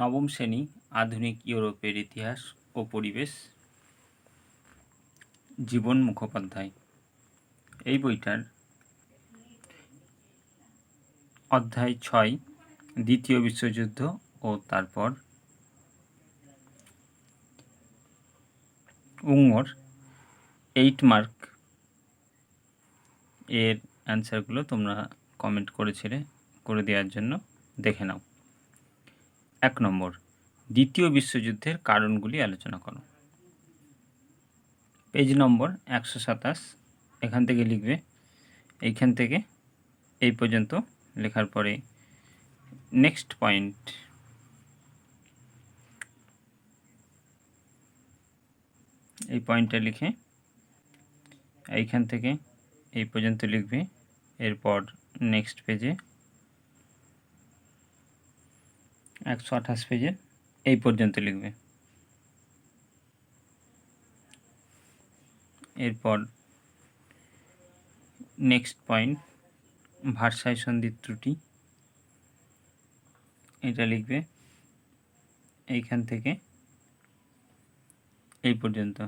নবম শ্রেণি, আধুনিক ইউরোপের ইতিহাস ও পরিবেশ। জীবন মুখোপাধ্যায়। এই বইটার অধ্যায় ছয়, দ্বিতীয় বিশ্বযুদ্ধ ও তারপর উঙ্গর এইট মার্ক এর অ্যান্সারগুলো তোমরা কমেন্ট করেছিলে, করে দেওয়ার জন্য দেখে নাও। এক নম্বর, দ্বিতীয় বিশ্বযুদ্ধের কারণগুলি আলোচনা করো। পেজ নম্বর একশো সাতাশ, এখান থেকে লিখবে, এইখান থেকে এই পর্যন্ত লেখার পরে নেক্সট পয়েন্ট। এই পয়েন্টটা লিখে এইখান থেকে এই পর্যন্ত লিখবে, এরপর নেক্সট পেজে একশো আঠাশ পেজে এই পর্যন্ত লিখবে। এরপর নেক্সট পয়েন্ট ভারসায় সন্ধির ত্রুটি। এটা লিখবে এইখান থেকে এই পর্যন্ত।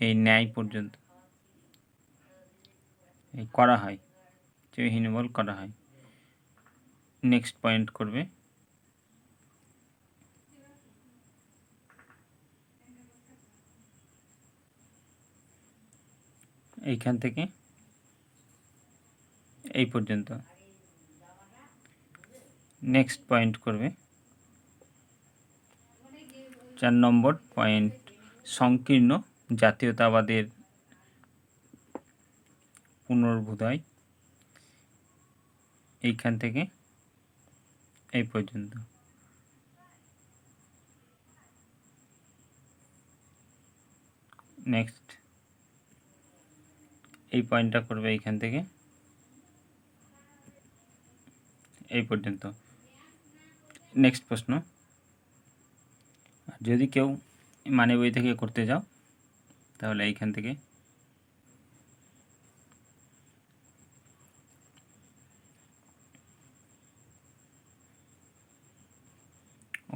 এই ন্যায় পর্যন্ত। করা হয় বল করা হয়। নেক্সট পয়েন্ট করবে। এইখান থেকে এই পর্যন্ত। নেক্সট পয়েন্ট করবে। চার নম্বর পয়েন্ট সংকীর্ণ জাতীয়তাবাদের পুনর্বোধয় এইখান থেকে এই পর্যন্ত। নেক্সট এই পয়েন্টটা করবে এইখান থেকে। এই পর্যন্ত। নেক্সট প্রশ্ন। যদি কেউ মানে বই থেকে করতে যাও, তাহলে এইখান থেকে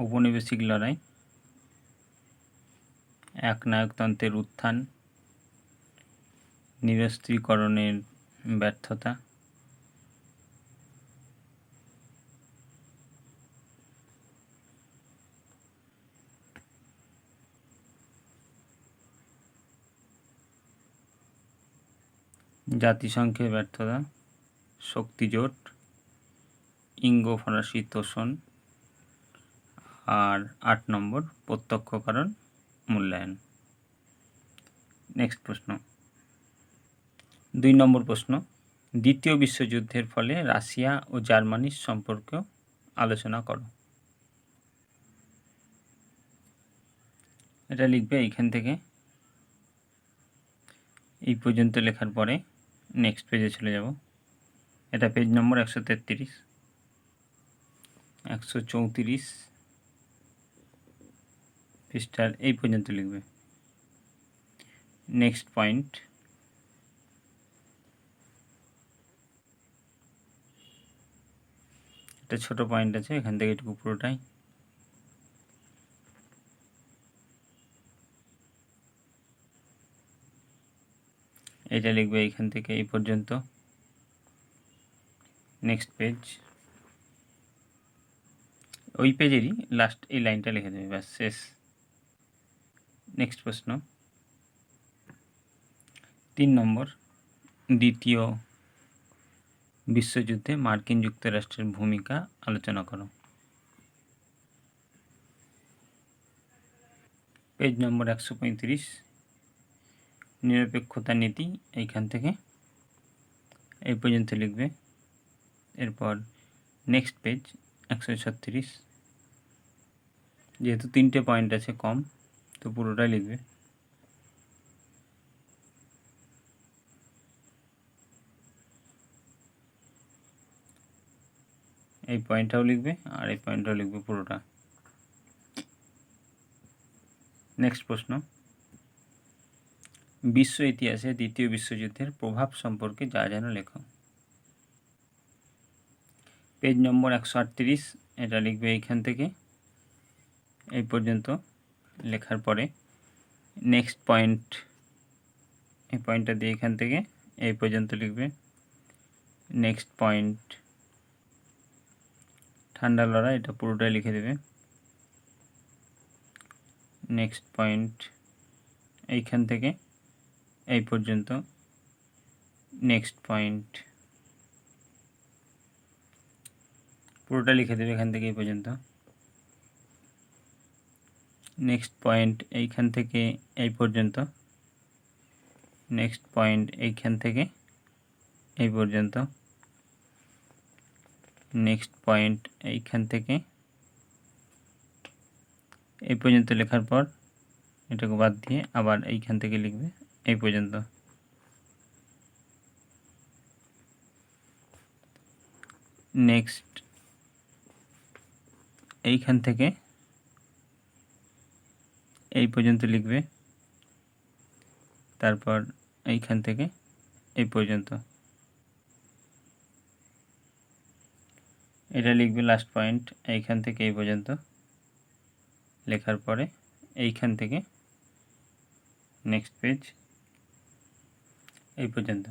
ঔপনিবেশিক লড়াই একনায়কতন্ত্রের উত্থান নিরস্ত্রীকরণের ব্যর্থতা। জাতিসংঘের ব্যর্থতা শক্তিজোট ইঙ্গো ফরাসি তোষণ আর আট নম্বর প্রত্যক্ষ কারণ মূল্যায়ন। নেক্সট প্রশ্ন। দুই নম্বর প্রশ্ন। দ্বিতীয় বিশ্বযুদ্ধের ফলে রাশিয়া ও জার্মানির সম্পর্ক আলোচনা করো। এটা লিখবে এইখান থেকে। এই পর্যন্ত লেখার পরে নেক্সট পেজে চলে যাব। এটা পেজ নম্বর একশো তেত্রিশ। একশো চৌত্রিশ। পৃষ্ঠার এই পর্যন্ত লিখবে। নেক্সট পয়েন্ট একটা ছোট পয়েন্ট আছে, এখান থেকে এটুকু পুরোটাই। এটা লিখবে এইখান থেকে এই পর্যন্ত। নেক্সট পেজ ওই পেজেরই লাস্ট এই লাইনটা লিখে দেবে, ব্যাস, শেষ। নেক্সট প্রশ্ন। তিন নম্বর, দ্বিতীয় বিশ্বযুদ্ধে মার্কিন যুক্তরাষ্ট্রের ভূমিকা আলোচনা করো। পেজ নম্বর একশো পঁয়ত্রিশ, নিরপেক্ষতা নীতি, এইখান থেকে। এই পর্যন্ত লিখবে। এরপর নেক্সট পেজ, একশো ছত্রিশ। যেহেতু তিনটে পয়েন্ট আছে কম তো পুরোটাই লিখবে। এই পয়েন্টটাও লিখবে আর এই পয়েন্টটাও লিখবে পুরোটা। নেক্সট প্রশ্ন। বিশ্ব ইতিহাসে দ্বিতীয় বিশ্বযুদ্ধের প্রভাব সম্পর্কে যা যেন লেখো। পেজ নম্বর একশো আটত্রিশ, এটা লিখবে এইখান থেকে। এই পর্যন্ত। লেখার পরে নেক্সট পয়েন্ট এই পয়েন্টটা দিয়ে এখান থেকে এই পর্যন্ত লিখবে। নেক্সট পয়েন্ট ঠান্ডা লড়া, এটা পুরোটাই লিখে দেবে। নেক্সট পয়েন্ট এইখান থেকে এই পর্যন্ত। নেক্সট পয়েন্ট পুরোটা লিখে দেবে এখান থেকে এই পর্যন্ত। নেক্সট পয়েন্ট এইখান থেকে এই পর্যন্ত। নেক্সট পয়েন্ট এইখান থেকে এই পর্যন্ত। নেক্সট পয়েন্ট এইখান থেকে এই পর্যন্ত লেখার পর এটাকে বাদ দিয়ে আবার এইখান থেকে লিখবে এই পর্যন্ত। নেক্সট এইখান থেকে এই পর্যন্ত লিখবে। তারপর এইখান থেকে এই পর্যন্ত। এটা লিখবে লাস্ট পয়েন্ট এইখান থেকে এই পর্যন্ত। লেখার পরে এইখান থেকে নেক্সট পেজ এই পর্যন্ত।